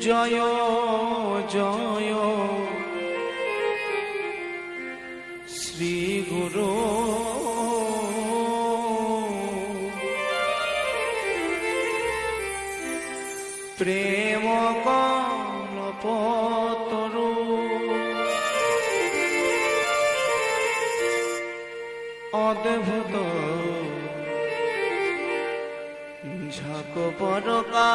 জয় জয়। শ্রী গুরু। প্রেম কলপতরু অদ্ভুত। ঝাঁক পরকা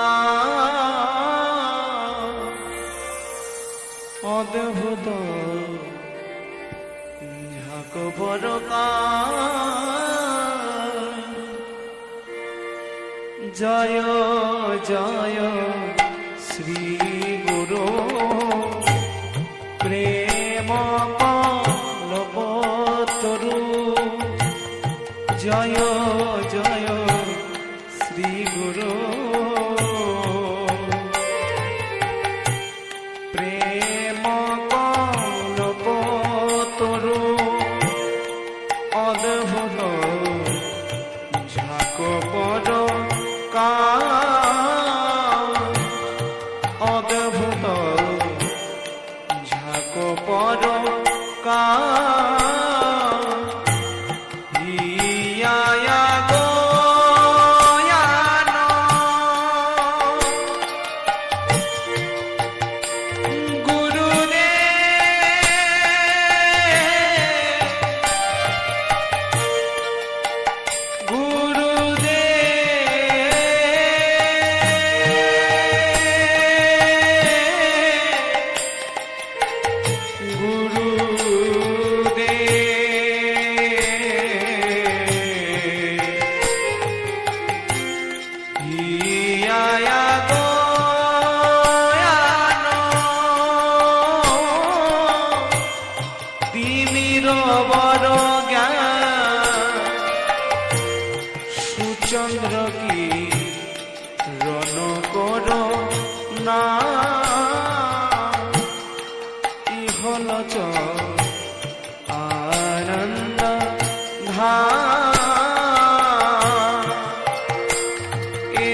পরকা জয় জয়। অদ্ভুত ঝাঁক পর কা তিমির বড় সুচন্দ্র কি রণ কর না? ইহল চ আনন্দ ধা এ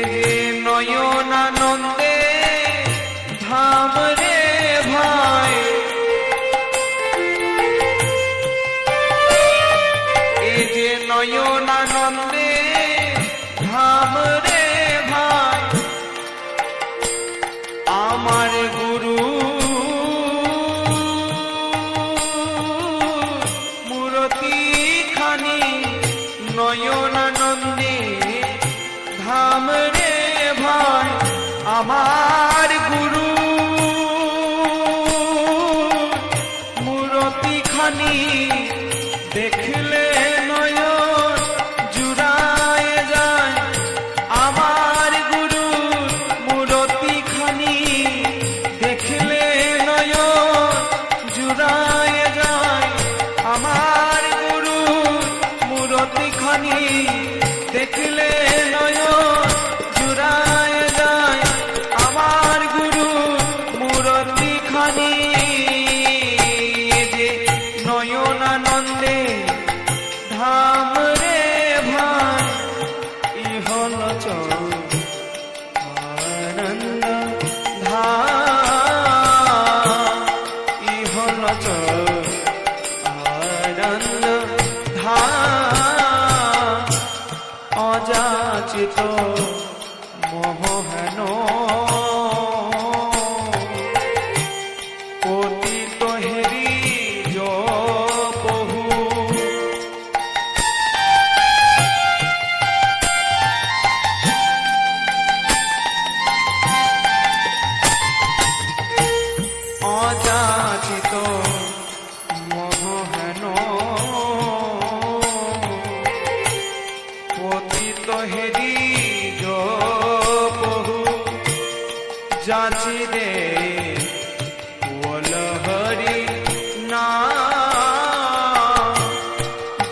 নয়নানন্দে ধাম ধাম রে ভাই আমার গুরু। মূরতি খানি দেখলে নয়ন জুড়ায় যায়। খানি যায়। খানি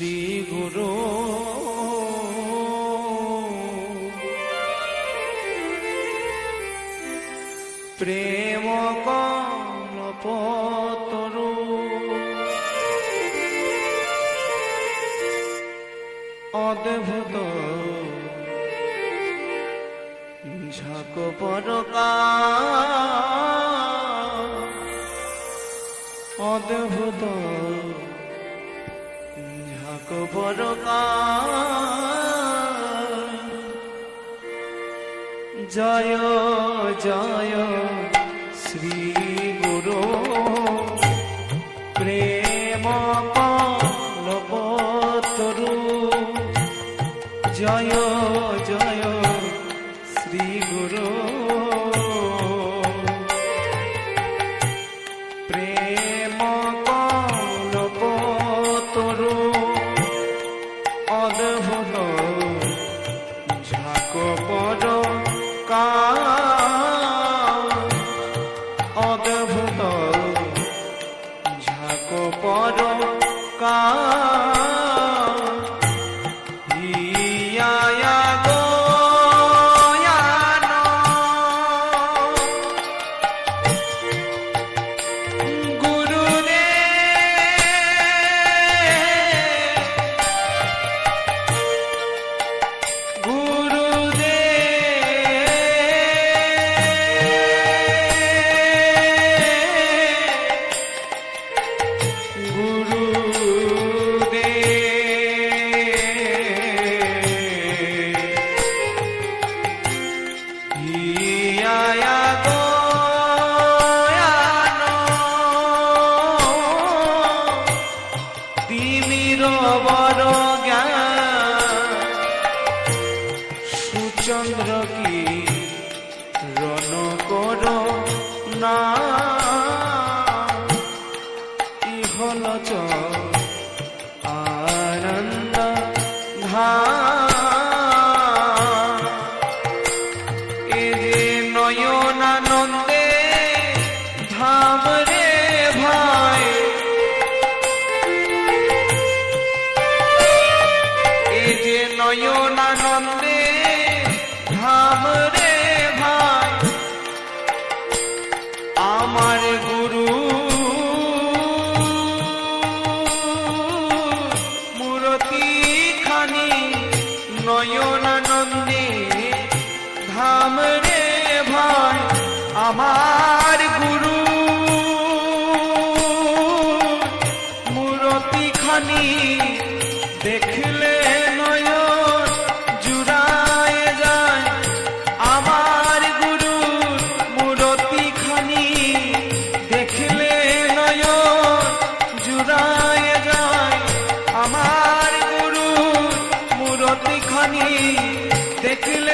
শ্রী গুরু প্রেম কমপতরু অদ্ভুত। ঝাক পরকা জয় জয় শ্রী গুরু। প্রেম পলবতরু জয় জয়। ঝাঁক সুচন্দ্র কি রণ কর না? ইহল চ আনন্দ ধা এ নয়নানন্দে ধাম রে আমার গুরু। মূরতি খানি দেখলে নয়ন জুড়ায় যায়। আমার গুরু মূরতি খানি দেখলে নয়ন জুড়ায় যায়। আমার গুরু মূরতি খানি দেখলে